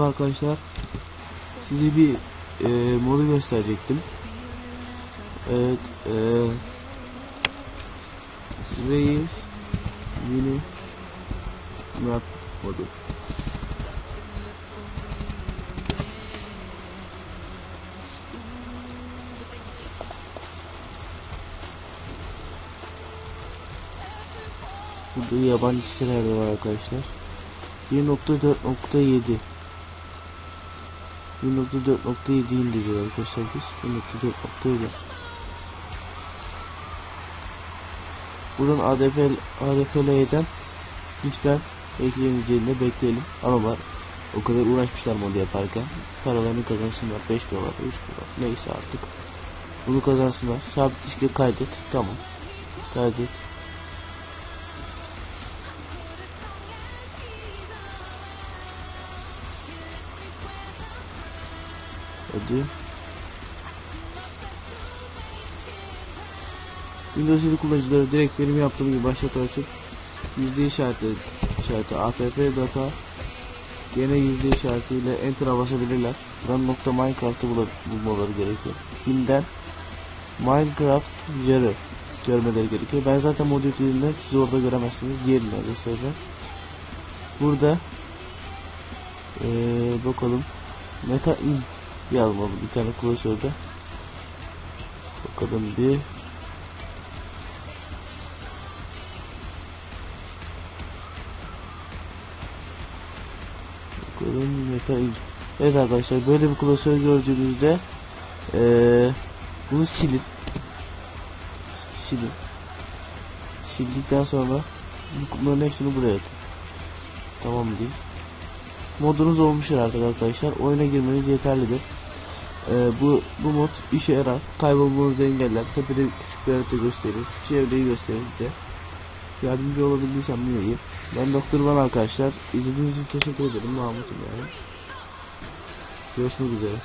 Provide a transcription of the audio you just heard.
arkadaşlar size bir e, modu gösterecektim. Evet, e, Reis Mini Map modu. Burada yabancı siteler de var arkadaşlar. 1.4.7 1.4.7 indiriyor arkadaşlar biz. 1.4.7 Buradan ADP ADPL'den lütfen ekleyeceğini bekleyelim. Ama var o kadar uğraşmışlar modu yaparken. Paralarını kazansınlar 5 dolar 3 dolar neyse artık. Bunu kazansınlar. Sabit diske kaydet tamam. Kaydet Hadi. Windows 7 kullanıcıları direkt benim yaptığım gibi başlat açıp yüzde işareti işareti app data gene yüzde işaretiyle enter'a basabilirler. Buradan nokta Minecraft'ı bul bulmaları gerekiyor. Binden Minecraft yarı görmeleri gerekiyor. Ben zaten mod yüklediğimde siz orada göremezsiniz. Diğerine göstereceğim. Burada ee, bakalım meta in yazmalı bir tane klasörde. Bakalım bir. Bakalım meta. Evet arkadaşlar böyle bir klasör gördüğünüzde ee, bunu silin. Silin. Sildikten sonra bunların hepsini buraya atın. Tamam değil. Modunuz olmuştur artık arkadaşlar. Oyuna girmeniz yeterlidir. Ee, bu bu mod işe yarar. Kaybolmanızı engeller. Tepede küçük bir harita gösterir. Çevreyi gösterir size. Yardımcı olabildiysem ne iyi. Ben Doktor Van arkadaşlar. İzlediğiniz için teşekkür ederim. Mahmut'um yani. Görüşmek üzere.